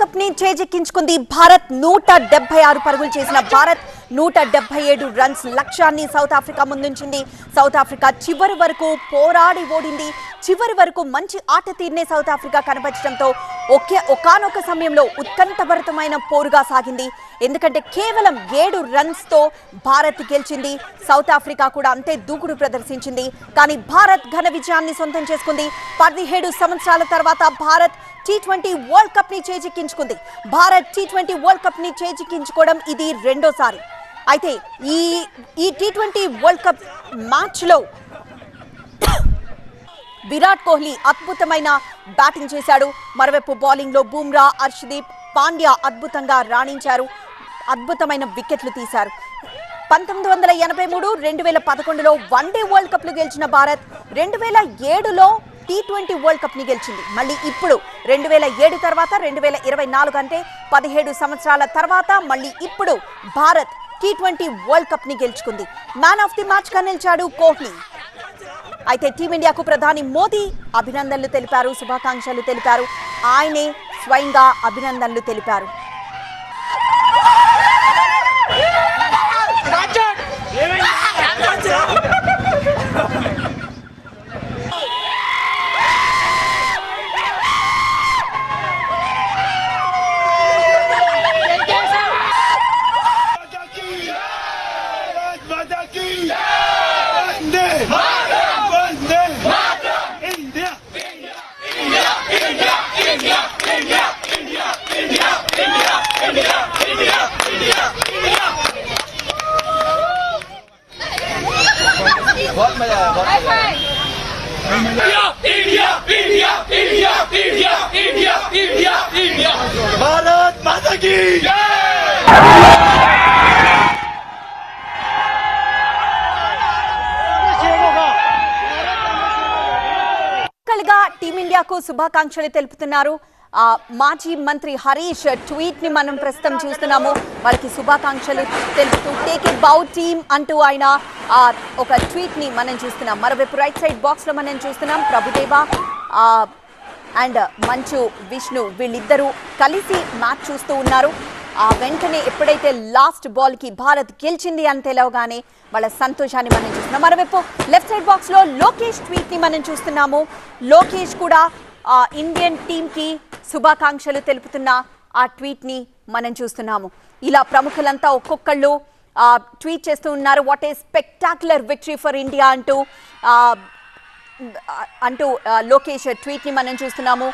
Cup చేజెక్కించుకుంది Bharat. నూట డెబ్బై ఆరు పరుగులు చేసిన భారత్ నూట డెబ్బై ఏడు రన్స్ లక్ష్యాన్ని సౌత్ ఆఫ్రికా ముందుంచింది. సౌత్ ఆఫ్రికా చివరి వరకు పోరాడి ఓడింది. చివరి వరకు మంచి ఆట తీరునే సౌత్ ఆఫ్రికా కనబరచడంతో ఒకే ఒకానొక సమయంలో ఉత్కంఠభరితమైన పోరుగా సాగింది. ఎందుకంటే కేవలం ఏడు రన్స్తో భారత్ గెలిచింది. సౌత్ ఆఫ్రికా కూడా అంతే దూకుడు ప్రదర్శించింది. కానీ భారత్ ఘన విజయాన్ని సొంతం చేసుకుంది. పదిహేడు సంవత్సరాల తర్వాత భారత్ టీ ట్వంటీ వరల్డ్ కప్ని చేజిక్కించుకుంది. భారత్ టీ ట్వంటీ వరల్డ్ కప్ని చేజిక్కించుకోవడం ఇది రెండోసారి. అయితే ఈ ఈ టీ ట్వంటీ వరల్డ్ కప్ మ్యాచ్లో విరాట్ కోహ్లీ అద్భుతమైన బ్యాటింగ్ చేశాడు. మరోవైపు బౌలింగ్లో బూమ్రా హర్షదీప్ పాండ్యా అద్భుతంగా రాణించారు. అద్భుతమైన వికెట్లు తీశారు. పంతొమ్మిది వందల ఎనభై మూడు రెండు వేల పదకొండులో వన్డే వరల్డ్ కప్లు గెలిచిన భారత్ రెండు వేల ఏడులో టీ ట్వంటీ వరల్డ్ కప్ని గెలిచింది. మళ్ళీ ఇప్పుడు రెండు వేల ఏడు తర్వాత రెండు వేల ఇరవై నాలుగు అంటే పదిహేడు సంవత్సరాల తర్వాత మళ్ళీ ఇప్పుడు భారత్ టీ ట్వంటీ వరల్డ్ కప్ని గెలుచుకుంది. మ్యాన్ ఆఫ్ ది మ్యాచ్గా నిలిచాడు కోహ్లీ. అయితే టీమిండియాకు ప్రధాని మోదీ అభినందనలు తెలిపారు శుభాకాంక్షలు తెలిపారు. ఆయనే స్వయంగా అభినందనలు తెలిపారు. ఇండియా ఇండియా భారత్ మాతకి టీమిండియాకు శుభాకాంక్షలు తెలుపుతున్నారు. మాజీ మంత్రి హరీష్ ట్వీట్ని మనం ప్రస్తుతం చూస్తున్నాము. వాళ్ళకి శుభాకాంక్షలు తెలుపుతూ టేక్ ఇట్ బౌ టీమ్ అంటూ ఆయన ఒక ట్వీట్ని మనం చూస్తున్నాం. మరోవైపు రైట్ సైడ్ బాక్స్లో మనం చూస్తున్నాం. ప్రభుదేవా అండ్ మంచు విష్ణు వీళ్ళిద్దరూ కలిసి మ్యాచ్ చూస్తూ ఉన్నారు. ఆ వెంటనే ఎప్పుడైతే లాస్ట్ బాల్కి భారత్ గెలిచింది అని తెలవగానే వాళ్ళ సంతోషాన్ని మనం చూస్తున్నాం. మరోవైపు లెఫ్ట్ సైడ్ బాక్స్లో లోకేష్ ట్వీట్ని మనం చూస్తున్నాము. లోకేష్ కూడా ఆ, ఇండియన్ టీమ్కి శుభాకాంక్షలు తెలుపుతున్న ఆ ట్వీట్ని మనం చూస్తున్నాము. ఇలా ప్రముఖులంతా ఒక్కొక్కళ్ళు ట్వీట్ చేస్తూ ఉన్నారు. What a spectacular victory for India అంటూ అంటూ లోకేష్ ట్వీట్ని మనం చూస్తున్నాము.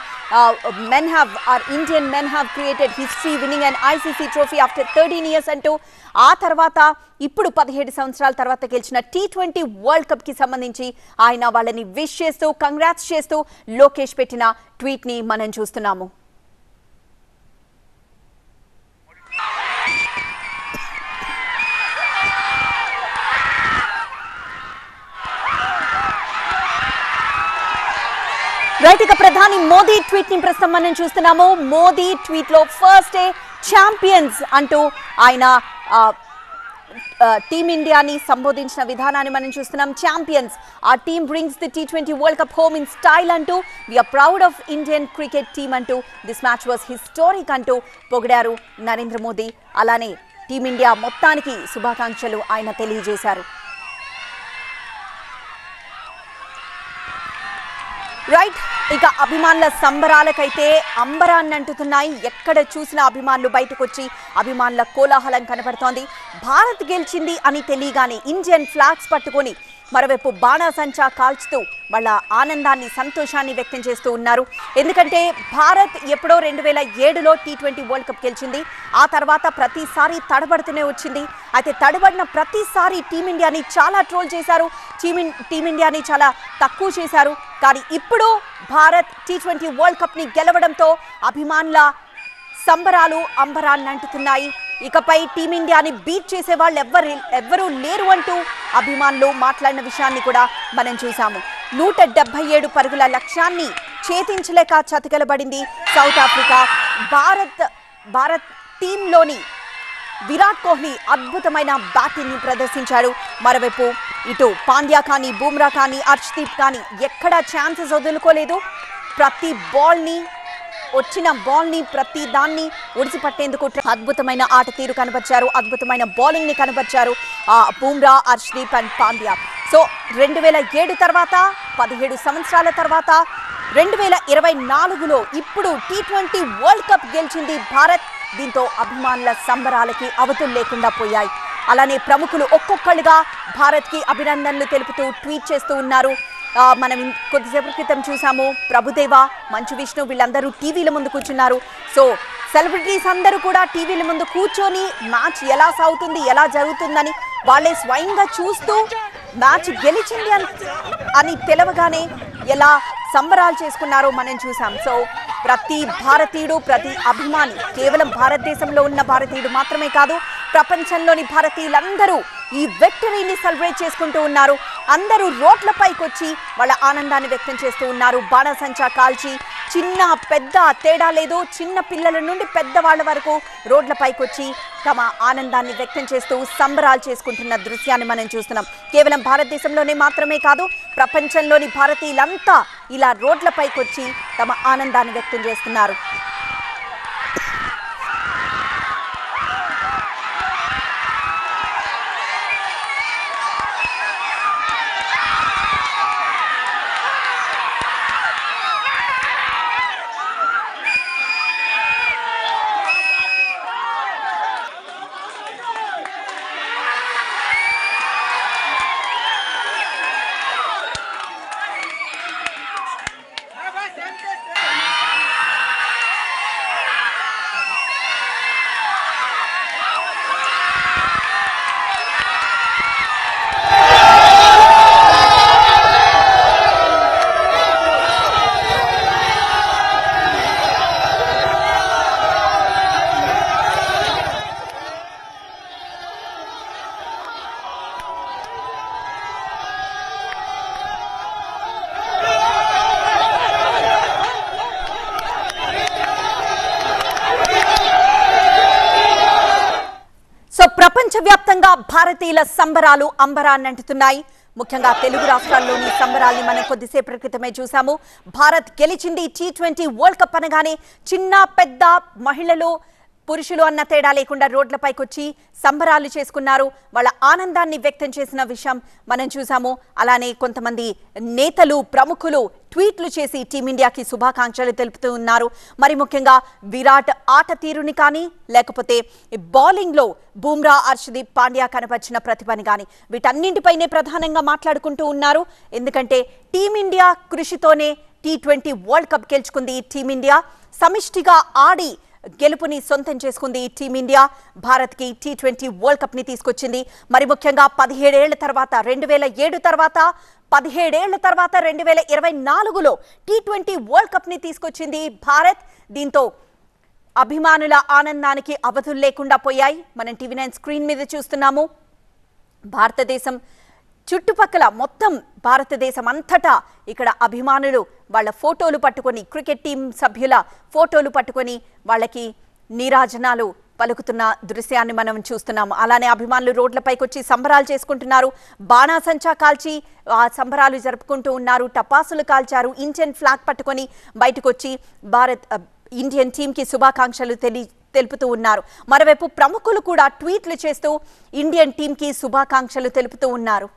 Men have our Indian men have created history winning and ICC trophy after thirteen years అంటూ ఆ తర్వాత ఇప్పుడు పదిహేడు సంవత్సరాల తర్వాత గెలిచిన టీ ట్వంటీ వరల్డ్ కప్కి సంబంధించి ఆయన వాళ్ళని విష్ చేస్తూ కంగ్రాట్స్ చేస్తూ లోకేష్ పెట్టిన ట్వీట్ని మనం చూస్తున్నాము. రైట్ ఇక ప్రధాని మోదీ ట్వీట్ని ప్రస్తుతం మనం చూస్తున్నాము. మోదీ ట్వీట్లో ఫస్ట్ ఏ ఛాంపియన్స్ అంటూ ఆయన టీమిండియాని సంబోధించిన విధానాన్ని మనం చూస్తున్నాం. ఛాంపియన్స్ ఆ team brings the T twenty World Cup home in style అంటూ we're proud of Indian cricket team అంటూ దిస్ మ్యాచ్ వాస్ హిస్టోరిక్ అంటూ పొగిడారు నరేంద్ర మోదీ. అలానే టీమిండియా మొత్తానికి శుభాకాంక్షలు ఆయన తెలియజేశారు. రైట్ ఇక అభిమానుల సంబరాలకైతే అంబరాన్ని అంటుతున్నాయి. ఎక్కడ చూసిన అభిమానులు బయటకు వచ్చి అభిమానుల కోలాహలం కనబడుతోంది భారత్ గెలిచింది అని తెలియగానే ఇండియన్ ఫ్లాగ్స్ పట్టుకొని మరోవైపు బాణాసంచా కాల్చుతూ వాళ్ళ ఆనందాన్ని సంతోషాన్ని వ్యక్తం చేస్తూ ఉన్నారు. ఎందుకంటే భారత్ ఎప్పుడో రెండు వేల ఏడులో టీ ట్వంటీ వరల్డ్ కప్ గెలిచింది. ఆ తర్వాత ప్రతిసారి తడబడుతూనే వచ్చింది. అయితే తడబడిన ప్రతిసారి టీమిండియాని చాలా ట్రోల్ చేశారు. టీమిన్ టీమిండియాని చాలా తక్కువ చేశారు. కానీ ఇప్పుడు భారత్ టీ ట్వంటీ వరల్డ్ కప్ని గెలవడంతో అభిమానుల సంబరాలు అంబరాన్ని అంటుతున్నాయి. ఇకపై టీమిండియాని బీట్ చేసే వాళ్ళు ఎవ్వరు ఎవ్వరూ లేరు అంటూ అభిమానులు మాట్లాడిన విషయాన్ని కూడా మనం చూసాము నూట డెబ్బై ఏడు పరుగుల లక్ష్యాన్ని ఛేదించలేక చతికలబడింది సౌత్ ఆఫ్రికా. భారత్ భారత్ టీంలోని విరాట్ కోహ్లీ అద్భుతమైన బ్యాటింగ్ని ప్రదర్శించాడు మరోవైపు ఇటు పాండ్యా కానీ బూమ్రా కానీ హర్షదీప్ కానీ ఎక్కడా ఛాన్సెస్ వదులుకోలేదు. ప్రతి బాల్ని వచ్చిన బాల్ని ప్రతి దాన్ని ఒడిసిపట్టేందుకు అద్భుతమైన ఆట తీరు కనబరిచారు. అద్భుతమైన బౌలింగ్ని కనబరిచారు ఆ బూమ్రా హర్షదీప్ అండ్ పాండ్యా. సో రెండు వేల ఏడు తర్వాత పదిహేడు సంవత్సరాల తర్వాత రెండు వేల ఇరవై నాలుగులో ఇప్పుడు టీ ట్వంటీ వరల్డ్ కప్ గెలిచింది భారత్. దీంతో అభిమానుల సంబరాలకి అవతులు లేకుండా పోయాయి. అలానే ప్రముఖులు ఒక్కొక్కళ్ళుగా భారత్కి అభినందనలు తెలుపుతూ ట్వీట్ చేస్తూ ఉన్నారు. మనం కొద్దిసేపు క్రితం చూసాము ప్రభుదేవ మంచు విష్ణు వీళ్ళందరూ టీవీల ముందు కూర్చున్నారు. సో సెలబ్రిటీస్ అందరూ కూడా టీవీల ముందు కూర్చొని మ్యాచ్ ఎలా సాగుతుంది ఎలా జరుగుతుందని వాళ్ళే స్వయంగా చూస్తూ మ్యాచ్ గెలిచింది అని అని తెలవగానే ఎలా సంబరాలు చేసుకున్నారో మనం చూసాం. సో ప్రతి భారతీయుడు ప్రతి అభిమాని కేవలం భారతదేశంలో ఉన్న భారతీయుడు మాత్రమే కాదు ప్రపంచంలోని భారతీయులందరూ ఈ విక్టరీని సెలబ్రేట్ చేసుకుంటూ ఉన్నారు. అందరూ రోడ్లపైకి వచ్చి వాళ్ళ ఆనందాన్ని వ్యక్తం చేస్తూ ఉన్నారు. బాణసంచా కాల్చి చిన్న పెద్ద తేడా లేదు. చిన్న పిల్లల నుండి పెద్దవాళ్ళ వరకు రోడ్లపైకి వచ్చి తమ ఆనందాన్ని వ్యక్తం చేస్తూ సంబరాలు చేసుకుంటున్న దృశ్యాన్ని మనం చూస్తున్నాం. కేవలం భారతదేశంలోనే మాత్రమే కాదు ప్రపంచంలోని భారతీయులంతా ఇలా రోడ్లపైకి వచ్చి తమ ఆనందాన్ని వ్యక్తం చేస్తున్నారు. ప్రపంచవ్యాప్తంగా భారతీయుల సంబరాలు అంబరాన్నంటుతున్నాయి ముఖ్యంగా తెలుగు రాష్ట్రాల్లోని సంబరాల్ని మనం కొద్దిసేపటి క్రితమే చూసాము భారత్ గెలిచింది టీ ట్వంటీ వరల్డ్ కప్ అనగానే చిన్న పెద్ద మహిళలు పురుషులు అన్న తేడా లేకుండా రోడ్లపైకొచ్చి సంబరాలు చేసుకున్నారు. వాళ్ళ ఆనందాన్ని వ్యక్తం చేసిన విషయం మనం చూసాము. అలానే కొంతమంది నేతలు ప్రముఖులు ట్వీట్లు చేసి టీమిండియాకి శుభాకాంక్షలు తెలుపుతూ ఉన్నారు. మరి ముఖ్యంగా విరాట్ ఆట తీరుని కానీ లేకపోతే బౌలింగ్లో బూమ్రా హర్షదీప్ పాండ్యా కనపరిచిన ప్రతిభని కానీ వీటన్నింటిపైనే ప్రధానంగా మాట్లాడుకుంటూ ఉన్నారు. ఎందుకంటే టీమిండియా కృషితోనే టీ ట్వంటీ వరల్డ్ కప్ గెలుచుకుంది టీమిండియా. సమిష్టిగా ఆడి గెలుపుని సొంతం చేసుకుంది టీమిండియా భారత్కి టీ ట్వంటీ వరల్డ్ కప్ని తీసుకొచ్చింది. మరి ముఖ్యంగా పదిహేడేళ్ళ తర్వాత రెండు వేల ఏడు తర్వాత పదిహేడేళ్ళ తర్వాత రెండు వేల ఇరవై నాలుగులో టీ ట్వంటీ వరల్డ్ కప్ని తీసుకొచ్చింది భారత్. దీంతో అభిమానుల ఆనందానికి అవధులు లేకుండా పోయాయి. మనం టీవీ నైన్ స్క్రీన్ మీద చూస్తున్నాము. భారతదేశం చుట్టుపక్కల మొత్తం భారతదేశం అంతటా ఇక్కడ అభిమానులు వాళ్ళ ఫోటోలు పట్టుకొని క్రికెట్ టీం సభ్యుల ఫోటోలు పట్టుకొని వాళ్ళకి నీరాజనాలు పలుకుతున్న దృశ్యాన్ని మనం చూస్తున్నాము. అలానే అభిమానులు రోడ్లపైకి వచ్చి సంబరాలు చేసుకుంటున్నారు. బాణాసంచా కాల్చి ఆ సంబరాలు జరుపుకుంటూ ఉన్నారు. టపాసులు కాల్చారు. ఇండియన్ ఫ్లాగ్ పట్టుకొని బయటకు వచ్చి భారత్ ఇండియన్ టీంకి శుభాకాంక్షలు తెలి తెలుపుతూ ఉన్నారు. మరోవైపు ప్రముఖులు కూడా ట్వీట్లు చేస్తూ ఇండియన్ టీంకి శుభాకాంక్షలు తెలుపుతూ ఉన్నారు.